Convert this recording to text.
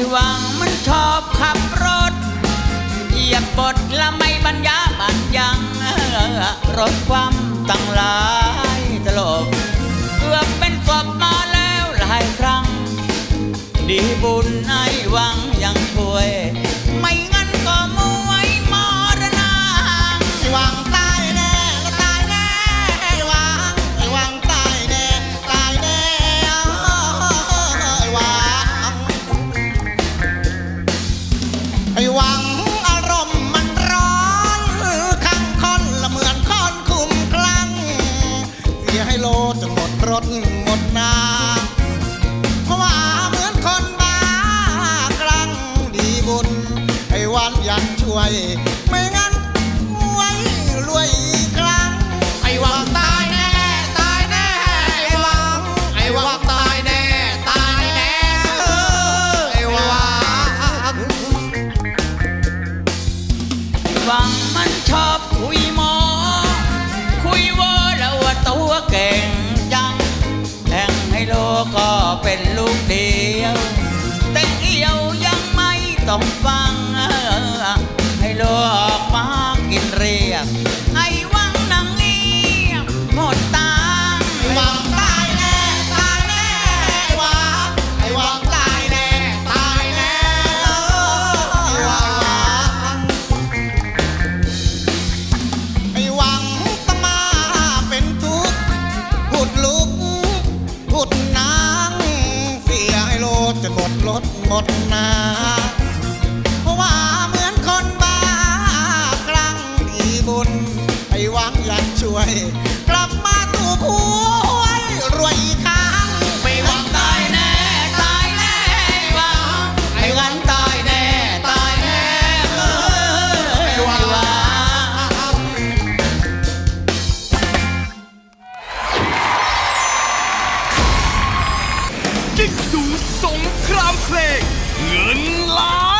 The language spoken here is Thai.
ไอ้วังมันชอบขับรถเหยียบบทละไม่บรรยาบันยังรถความตั้งหลายตลบเกือบเป็นศพมาแล้วหลายครั้ง ดีบุญไอ้วังยังช่วย ไม่งั้นก็ รถหมดนาเพราะว่าเหมือนคนบ้ากลังดีบุญไอ้วันยันช่วย ไม่งั้นไว้รวยกครั้งไอ้หวังตายแน่ ตายแน่ ไอ้หวัง ไอ้หวังตายแน่ ตายแน่เออไอ้หวัง หวังมัน โลก็เป็นลูกเดียวแต่เอียวยังไม่ต้องฟังให้โลออกมากินเรียกไอ้หวังนังเงียบหมดตาไอ้หวังตายแน่ตายแน่ไอ้หวังไอ้หวังตายแน่ตายแน่เออไอ้หวัง ดหมดนาเพราะว่าเหมือนคนบ้าคลั่งดีบุญไปหวังอยากช่วย สงครามเพลงเงินล้าน